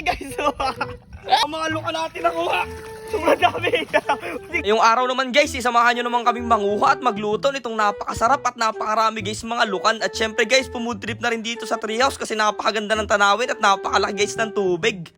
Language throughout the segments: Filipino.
laki guys. Ang mga luka natin nakuha. Sobrang dami. Yung araw naman guys, isamahan nyo naman kaming manguha at magluto nitong napakasarap at napakarami guys mga lukan. At syempre guys, pumood trip na rin dito sa treehouse kasi napakaganda ng tanawin at napakalaki guys ng tubig.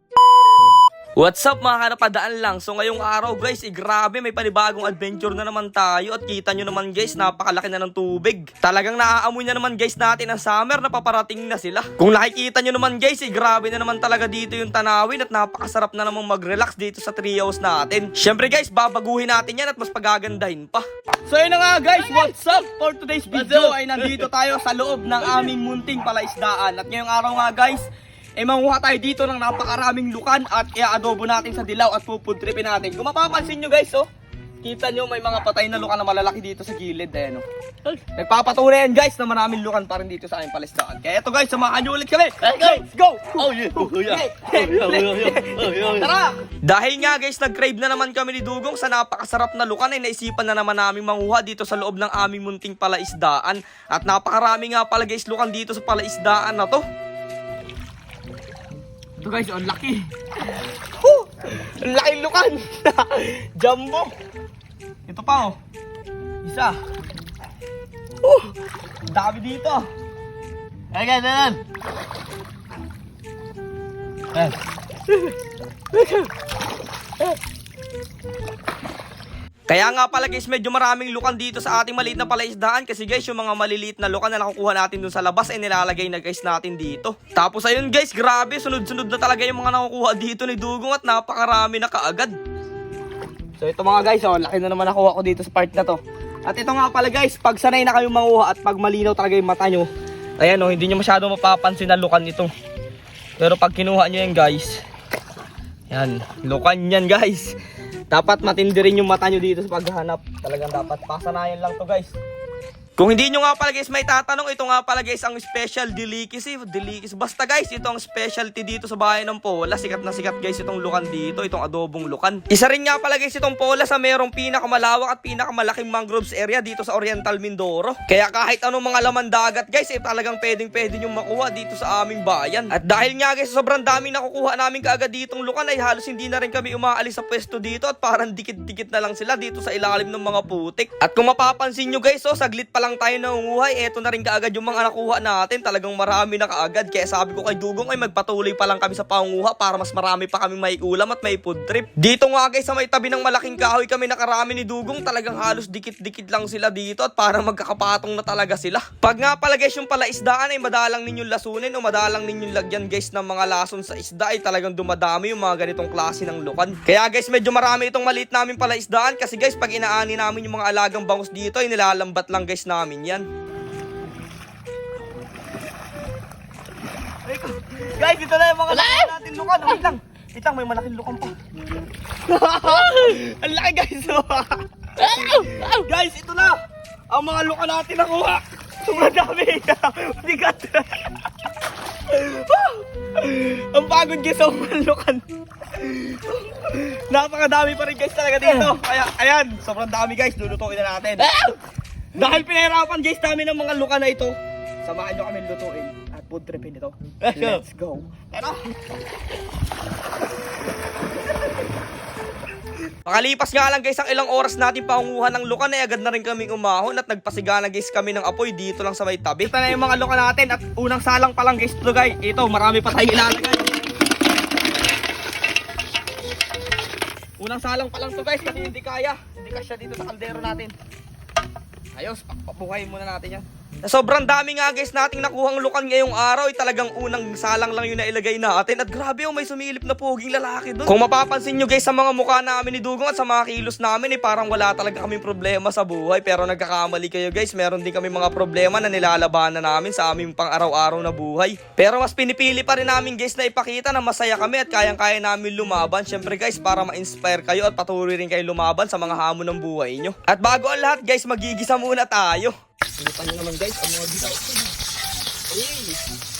What's up mga kanapadaan lang? So ngayong araw guys, eh, grabe may panibagong adventure na naman tayo at kita nyo naman guys, napakalaki na ng tubig. Talagang naaamoy na naman guys natin ang summer na paparating na sila. Kung nakikita nyo naman guys, eh, grabe na naman talaga dito yung tanawin at napakasarap na namang mag-relax dito sa treehouse natin. Syempre guys, babaguhin natin yan at mas pagagandahin pa. So yun na nga guys, what's up? For today's video ay nandito tayo sa loob ng aming munting palaisdaan. At ngayong araw nga guys, eh manguha tayo dito ng napakaraming lukan at i-adobo natin sa dilaw at pupudripin natin. Kung mapapansin nyo guys, oh, kita nyo may mga patay na lukan na malalaki dito sa gilid. Ayan, oh. Nagpapatunay yan guys na maraming lukan pa rin dito sa aming palaisdaan. Kaya eto guys, samahan nyo ulit kami. Let's go! Oh yeah, oh yeah, Hey, oh yeah, oh yeah, oh yeah, oh yeah. Tara! Dahil nga guys, nag-crave na naman kami ni Dugong sa napakasarap na lukan ay naisipan na naman namin manguha dito sa loob ng aming munting palaisdaan. At napakarami nga pala guys lukan dito sa palaisdaan na to. Ito guys, ang laki. Woo! Ang laki lukan. Jumbo. Ito pa oh. Isa. Ang dami dito. Ay, ganun. Eh, Kaya nga pala guys, medyo maraming lukan dito sa ating maliit na palaisdaan kasi guys, yung mga maliliit na lukan na nakukuha natin dun sa labas ay nilalagay na guys natin dito. Tapos ayun guys, grabe, sunod-sunod na talaga yung mga nakukuha dito ni Dugong at napakarami na kaagad. So ito mga guys, oh, laki na naman nakuha ko dito sa part na to. At ito nga pala guys, pag sanay na kayong manguha at pag malinaw talaga yung mata nyo, ayan oh, hindi nyo masyado mapapansin na lukan ito. Pero pag kinuha nyo yan guys, yan, lukan yan guys. Dapat matindi rin yung mata nyo dito sa paghahanap. Talagang dapat pasanayan lang to guys. Kung hindi nyo nga pala guys may tatanong, ito nga pala guys ang special delicacy. Delicacy. Basta guys, ito ang specialty dito sa bahay ng Pola. Sikat na sikat guys itong lukan dito, itong adobong lukan. Isa rin nga pala guys itong Pola sa merong pinakamalawak at pinakamalaking mangroves area dito sa Oriental Mindoro. Kaya kahit anong mga laman dagat guys, eh talagang pwedeng pwede nyo makuha dito sa aming bayan. At dahil nga guys, sobrang daming nakukuha namin kaagad ditong lukan ay halos hindi na rin kami umaalis sa pwesto dito at parang dikit-dikit na lang sila dito sa ilalim ng mga putik. At kung mapapansin nyo guys, oh, saglit pa lang tayo nangunguhay, eto na rin kaagad yung mga nakuha natin. Talagang marami na kaagad. Kaya sabi ko kay Dugong ay magpatuloy pa lang kami sa pangunguha para mas marami pa kami may ulam at may food trip. Dito nga guys sa may tabi ng malaking kahoy kami nakarami ni Dugong. Talagang halos dikit-dikit lang sila dito at parang magkakapatong na talaga sila. Pag nga pala guys yung palaisdaan ay madalang ninyong lasunin o madalang ninyong lagyan guys ng mga lason sa isda ay talagang dumadami yung mga ganitong klase ng lukan. Kaya guys medyo marami itong maliit namin palaisdaan kasi guys pag inaani namin yung mga alagang bangus dito ay nilalambat lang guys namin yan. Guys, ito na yung mga lukan natin lukan. Wait lang. Wait lang, may malaking lukan pa. Ang laki guys. guys, ito na. Ang mga lukan natin nakuha. Sobrang dami. Bigat. Ang pagod guys sa mga lukan. Napakadami pa rin guys talaga dito. Kaya, ayan, sobrang dami guys. Lulutuin na natin. Dahil pinahirapan guys namin ng mga luka na ito, samahan nyo kami lutuin at food tripin ito. Let's go. Tara! Makalipas nga lang guys ang ilang oras natin pangunguhan ng lukan ay agad na rin kaming umahon at nagpasigana guys kami ng apoy dito lang sa may tabi. Ito na yung mga luka natin at unang salang pa lang guys ito guys. Ito, marami pa tayong ilalagay. Unang salang pa lang to guys kasi hindi kaya. Hindi kasya dito sa kaldero natin. Ayos, papukayin muna natin yan. Sobrang dami nga guys nating nakuhang lukan ngayong araw ay talagang unang salang lang yung nailagay natin at grabe oh may sumilip na puging lalaki doon. Kung mapapansin nyo guys sa mga mukha namin ni Dugong at sa mga kilos namin eh parang wala talaga kaming problema sa buhay pero nagkakamali kayo guys meron din kami mga problema na nilalabanan namin sa aming pang araw-araw na buhay. Pero mas pinipili pa rin namin guys na ipakita na masaya kami at kayang-kaya namin lumaban syempre guys para ma-inspire kayo at patuloy rin kayo lumaban sa mga hamon ng buhay nyo. At bago ang lahat guys magigisa muna tayo. Sinupan nyo naman guys ang mga bitaw. Hey!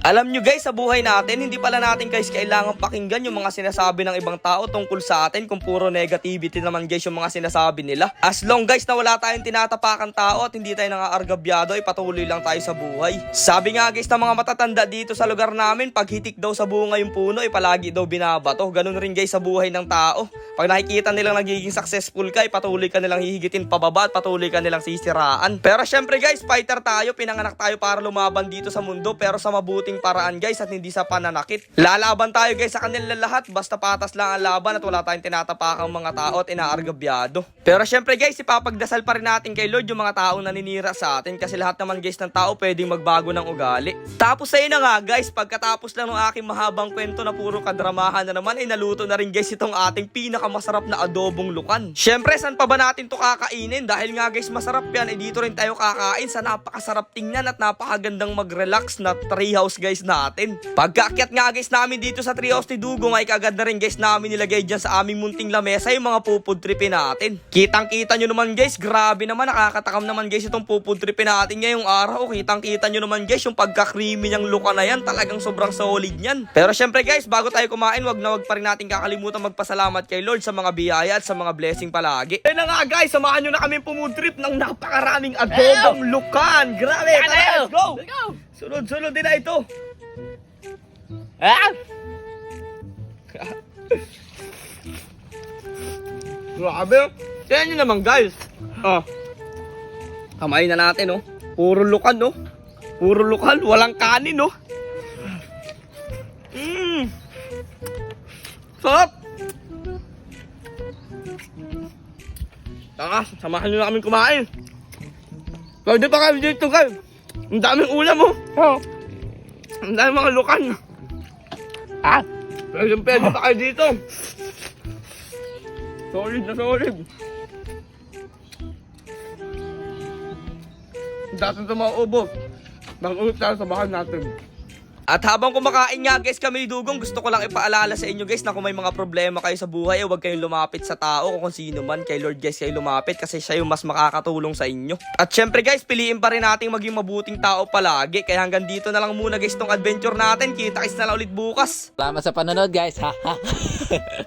Alam nyo guys, sa buhay natin, hindi pala natin guys kailangan pakinggan yung mga sinasabi ng ibang tao tungkol sa atin kung puro negativity naman guys yung mga sinasabi nila. As long guys na wala tayong tinatapakan tao at hindi tayo nangaargabyado, ay patuloy lang tayo sa buhay. Sabi nga guys ng mga matatanda dito sa lugar namin, pag hitik daw sa bunga yung puno, ay palagi daw binabato. Ganun rin guys sa buhay ng tao. Pag nakikita nilang nagiging successful ka, ay ka nilang hihigitin pababa at patuloy ka nilang sisiraan. Pero syempre guys, fighter tayo, pinanganak tayo para lumaban dito sa mundo pero sa mabuting paraan guys at hindi sa pananakit. Lalaban tayo guys sa kanila lahat basta patas lang ang laban at wala tayong tinatapakang mga tao at inaargabyado. Pero syempre guys, ipapagdasal pa rin natin kay Lord yung mga taong naninira sa atin kasi lahat naman guys ng tao pwedeng magbago ng ugali. Tapos ayun na nga guys, pagkatapos lang ng aking mahabang kwento na puro kadramahan na naman ay naluto na rin guys itong ating pinakamasarap na adobong lukan. Syempre, saan pa ba natin to kakainin? Dahil nga guys, masarap yan. Eh dito rin tayo kakain sa napakasarap tingnan at napakagandang mag-relax na treehouse guys natin. Pagkaakyat nga guys namin dito sa treehouse ni Dugong ay kagad na rin guys namin nilagay dyan sa aming munting lamesa yung mga pupud tripin natin. Kitang kita nyo naman guys, grabe naman nakakatakam naman guys itong pupud tripin natin ngayong araw. Kitang kita nyo naman guys yung pagka-creamy niyang luka na yan. Talagang sobrang solid yan. Pero syempre guys, bago tayo kumain, wag na wag pa rin natin kakalimutan magpasalamat kay Lord sa mga biyaya at sa mga blessing palagi. Ayun na nga guys, samahan nyo na kami pumudrip ng napakaraming adobong lukan. Grabe, tara, let's go! Sunod-sunod din na ito. Ah! Grabe. Tingnan nyo naman guys. Oh. Kamay na natin oh. Puro lukan oh. Puro lukan, walang kanin oh. Mmm. Sarap. Tara, samahan nyo na kami kumain. Pwede pa kami dito guys. Ang daming ulam oh. Oh. Ang daming mga lukan. Ah. Pwede, pwede pa kayo dito. Solid na solid. Dati ito mauubos. Nag-ulit tayo sa bahay natin. At habang kumakain nga guys kami Dugong, gusto ko lang ipaalala sa inyo guys na kung may mga problema kayo sa buhay, eh, huwag kayong lumapit sa tao o kung sino man. Kay Lord guys kayo lumapit kasi siya yung mas makakatulong sa inyo. At syempre guys, piliin pa rin nating maging mabuting tao palagi. Kaya hanggang dito na lang muna guys tong adventure natin. Kita-kits na lang ulit bukas. Salamat sa panonood guys. Ha.